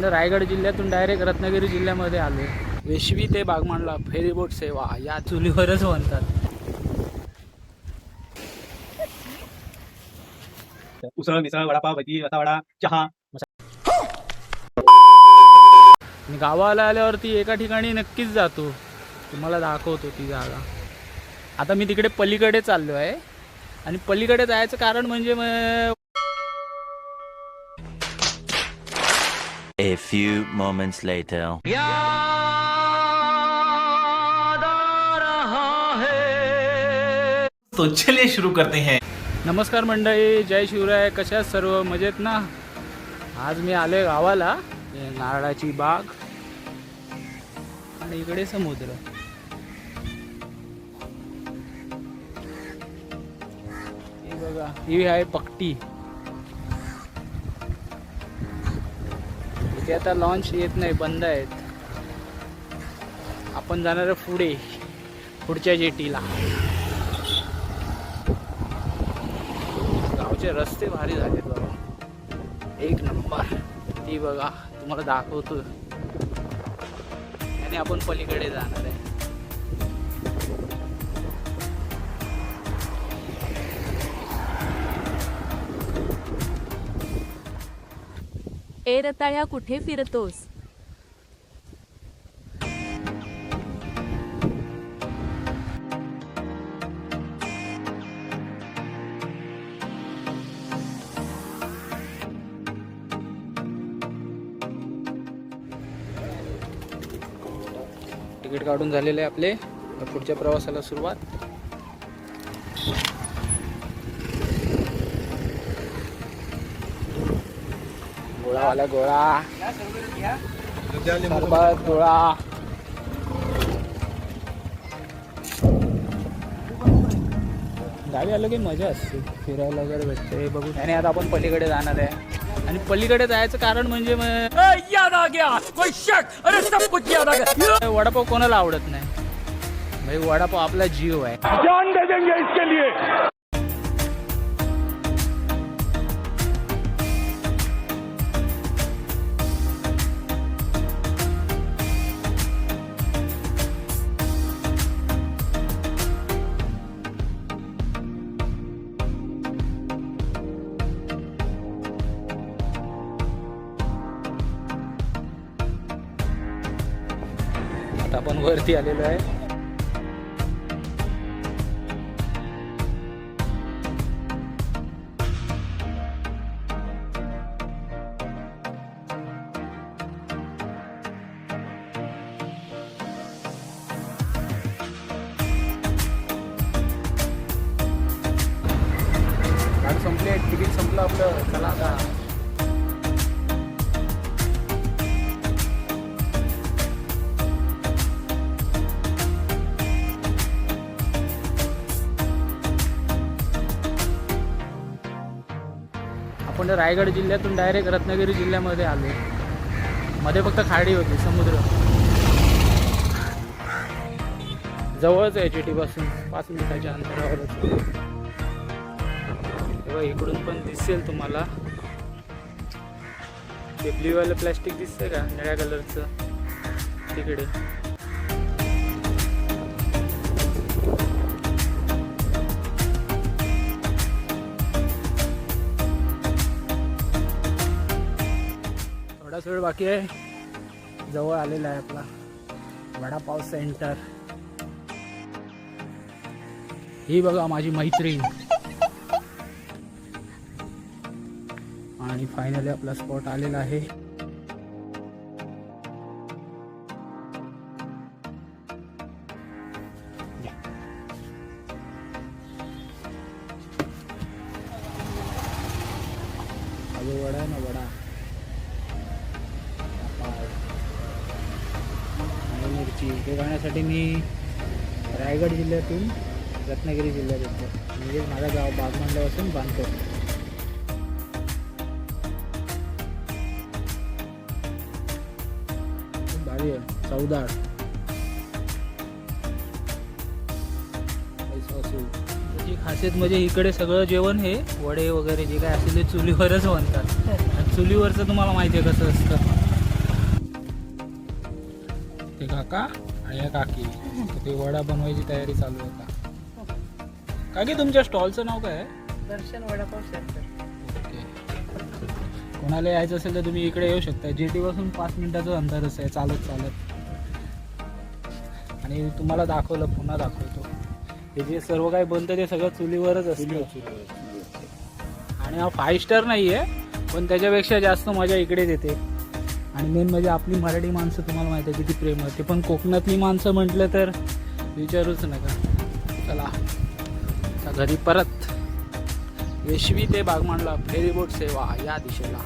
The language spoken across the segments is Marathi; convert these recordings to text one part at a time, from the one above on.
रायगड जिल्ह्यातून डायरेक्ट रत्नागिरी जिल्ह्यामध्ये आलो. वेशवी ते बागमांडला फेरीबोट सेवा या चुलीवरच म्हणतात. उसळ मिसळ वडापाव भजी रसावडा चहा. गावाला आल्यावरती एका ठिकाणी नक्कीच जातो. तुम्हाला दाखवतो ती जागा. आता मी तिकडे पलीकडे चाललो आहे आणि पलीकडे जायचं कारण म्हणजे A few moments later. तो चलिए शुरू करते हैं। नमस्कार मंडळी जय शिवराय कशा सर्व? मजेत ना? आज मी आले गावाला हे नारळाची बाग आणि इकडे समुद्र. ही बघा ही आहे पकटी ते आता लॉन्च येत नाही बंद आहेत. आपण जाणार पुढे पुढच्या जेटीला. गावचे रस्ते भारी झालेत बाबा एक नंबर. ती बघा तुम्हाला दाखवतो. आणि आपण पलीकडे जाणार आहे. ए रताळ्या कुठे फिरतोस? तिकीट काढून झालेले आहे आपले पुढच्या प्रवासाला सुरुवात. गोळावाला गोळा सरबत गोळा. गावी आलं की मजा असते. फिरायला वगैरे भेटते. हे बघू आणि आता आपण पलीकडे जाणार आहे. आणि पलीकडे जायचं कारण म्हणजे मग याद आ गया! अरे सब कुछ याद आ गया! वडापाव कोणाला आवडत नाही? भाई वडापाव आपला जीव आहे. वरती आलेलो आहे. म्हणजे रायगड जिल्ह्यातून डायरेक्ट रत्नागिरी जिल्ह्यामध्ये आलो. मध्ये फक्त खाडी होती समुद्र. जवळच आहे जेटी पासून. पाच मिनिटाच्या अंतरावरच. तेव्हा इकडून पण दिसेल तुम्हाला. ते ब्ल्यूवालं प्लॅस्टिक दिसतंय का? निळ्या कलरचं तिकडे. थोडाच वेळ बाकी आहे. जवळ आलेला आहे आपला वडापाव सेंटर. ही बघा माझी मैत्रीण. आणि फायनली आपला स्पॉट आलेला आहे. वडा आहे ना वडा. करण्यासाठी मी रायगड जिल्ह्यातून रत्नागिरी जिल्ह्यात येतो. म्हणजे माझं गाव बागमंडलापासून बांधतो भारी आहे चौदार त्याची खासियत म्हणजे इकडे सगळं जेवण हे वडे वगैरे जे काय असेल ते चुलीवरच बनतात. आणि चुलीवरचं तुम्हाला माहिती आहे कसं असतं. ते काका आणि या काकी ते वडा बनवायची तयारी चालू आहे का काकी तुमच्या स्टॉलचं नाव काय आहे? दर्शन वडापाव सेंटर. ओके. कोणाला यायचं असेल तर तुम्ही इकडे येऊ शकता. जेटी पासून पाच मिनिटाचं अंतरच आहे चालत चालत. आणि तुम्हाला दाखवलं पुन्हा दाखवतो. हे जे सर्व काही बनतं ते सगळं चुलीवरच असतं. आणि हा फाईव्ह स्टार नाही आहे पण त्याच्यापेक्षा जास्त मजा इकडेच येते आणि मेन म्हणजे आपली मराठी माणसं तुम्हाला माहिती आहे किती प्रेम आहे. ते पण कोकणातली माणसं म्हटलं तर विचारूच नका. चला. आता घरी परत. वेशवी ते बागमांडला फेरीबोट सेवा या दिशेला.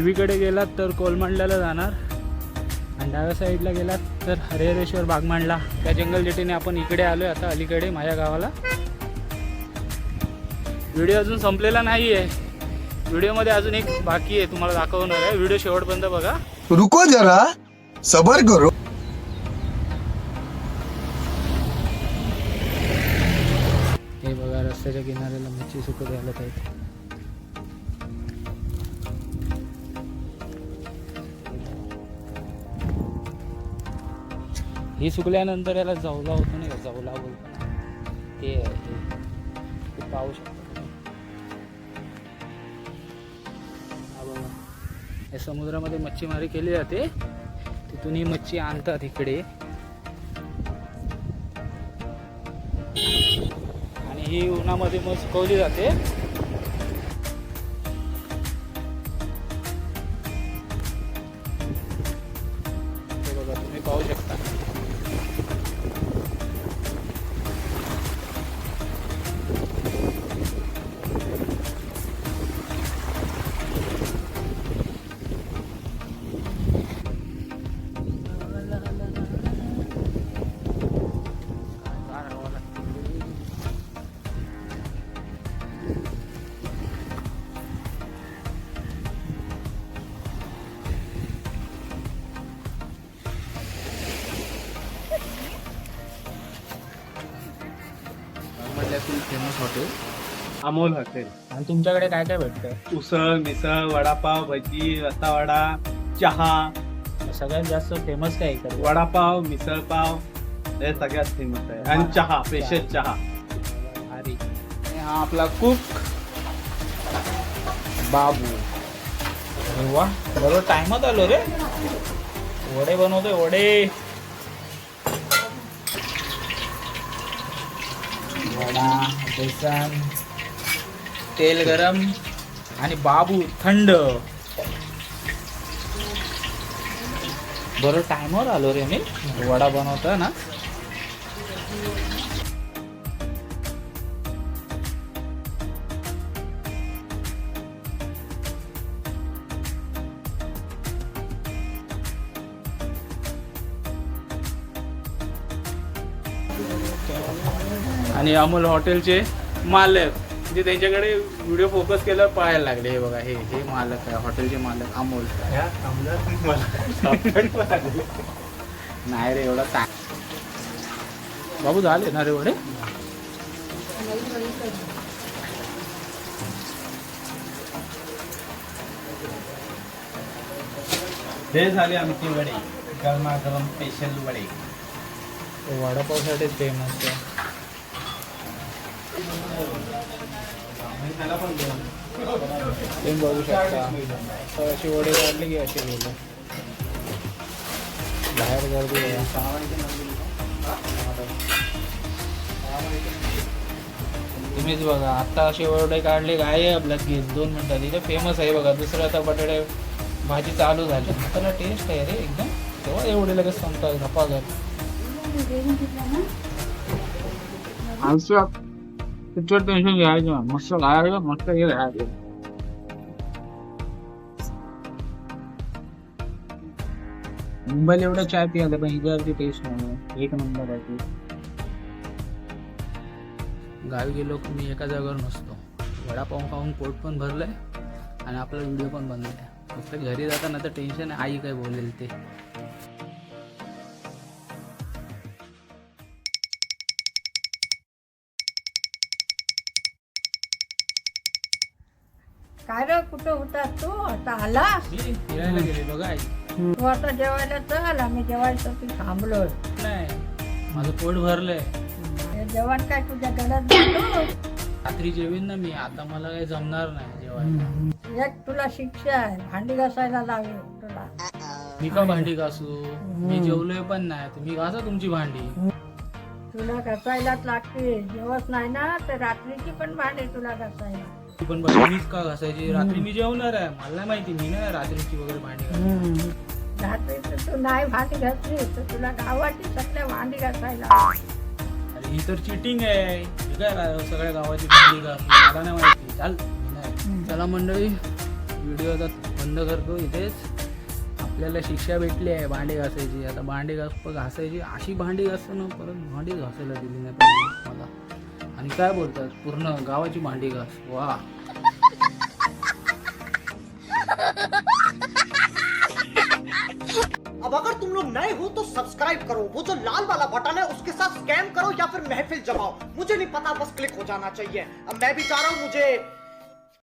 उजवीकडे गेलात तर कोलमांडल्याला जाणार. आणि डाव्या साईडला गेलात तर हरिहरेश्वर बागमांडला. त्या जंगल जेटीने आपण इकडे आलोय आता अलीकडे माझ्या गावाला. व्हिडिओ अजून संपलेला नाही आहे व्हिडिओमध्ये अजून एक बाकी आहे तुम्हाला दाखवणार आहे. व्हिडिओ शेवटपर्यंत बघा. रुको जरा सबर करो. हे बघा रस्त्याच्या किनाऱ्याला मच्छी सुकत घालत आहेत. ही सुकल्यानंतर याला जवला होतो नाही का? जवला बोलतो ते आहे ते. पाहू शकतो या समुद्रामध्ये मच्छीमारी केली जाते. तिथून ही मच्छी आणतात इकडे. आणि ही उन्हामध्ये मग सुकवली जाते. Famous hotel Amol hotel. आणि तुमच्याकडे काय काय भेटतं? उसळ मिसळ वडापाव भजी रसावडा चहा. सगळ्यात जास्त फेमस काय इकडे? वडापाव मिसळपाव हे सगळ्यात फेमस आहे. आणि चहा स्पेशल चहा. भारी. आणि हा आपला कुक बाबू. अरे वा बरोबर टायमात आलो रे. वडे बनवतोय वडे. वडा बेसन तेल गरम आणि बाबू थंड. बरं टायमावर आलो रे मी. वडा बनवतो ना. आणि अमोल हॉटेलचे मालक म्हणजे त्यांच्याकडे व्हिडिओ फोकस केल्यावर पळायला लागले. हे बघा हे हे मालक आहे हॉटेलचे मालक अमोल. नाही रे एवढा बाबू झाले ना रे वडे? हे झाले आमचे वडे. गरमागरम स्पेशल वडे. वडापावसाठीच फेमस आहे. तुम्ही बघू शकता. तर अशी वडे काढली की अशी गेले बाहेर गर्दी तुम्हीच बघा. आता असे वडे काढले काय आहे आपल्यात गीत दोन मिनटात. इथे फेमस आहे बघा. दुसरं आता बटाटे भाजी चालू झाली. त्याला टेस्ट आहे रे एकदम. तेव्हा एवढे लगेच संपतात. धपागत आमचं पिक्चर टेन्शन घ्यायचं मस्त खायचं मस्त हे राहायचं मुंबईला एवढं चाय पियाला पण इकडची टेस्ट नाही एक नंबर आहे गावी गेलो की मी एका जागेवर नसतो वडापाव खाऊन पोट पण भरलंय आणि आपला व्हिडिओ पण बनलाय फक्त घरी जाताना तर टेन्शन आहे आई काय बोलेल ते कुठं होता तू? आता आलास मी फिरायला गेले बघा आई. तू आता जेवायला चल आम्ही जेवायचं तू थांबलोय नाही माझं पोट भरलंय. हे जेवण काय तुझ्या जातो रात्री जेवीन ना मी आता मला काही जमणार नाही जेवायला. एक तुला शिक्षा आहे भांडी घासायला लागेल तुला. मी का भांडी घासू? मी जेवलोय पण नाही तुम्ही घासा तुमची भांडी. तुला घासायलाच लागते जेवत नाही ना तर रात्रीची पण भांडी तुला घासायला. पण भांडी मीच का घासायची? रात्री मी जेवणार आहे. मला नाही माहिती मी नाही रात्रीची वगैरे भांडी तर तू नाही भांडी घातली तर तुला गावाची सगळ्या भांडी घासायला. अरे ही तर चिटिंग आहे. काय रा- सगळ्या गावाची भांडी घासली मला नाही माहिती. चाल मी नाही. चला मंडळी व्हिडिओ आता बंद करतो इथेच. आपल्याला शिक्षा भेटली आहे भांडी घासायची. आता भांडी घास घासायची. अशी भांडी घासणं परत भांडी घासायला दिली नाही पाहिजे मला. आणि काय बोलतात? पूर्ण गावाची मांडी घास. वा. अब अगर तुम लोग नए हो तो सब्सक्राइब करो। वो जो लाल वाला बटन है, उसके साथ स्कैम करो या फिर महफिल जमाओ। मुझे नहीं पता, बस क्लिक हो जाना चाहिए। अब मैं भी चाह रहा हूँ, मुझे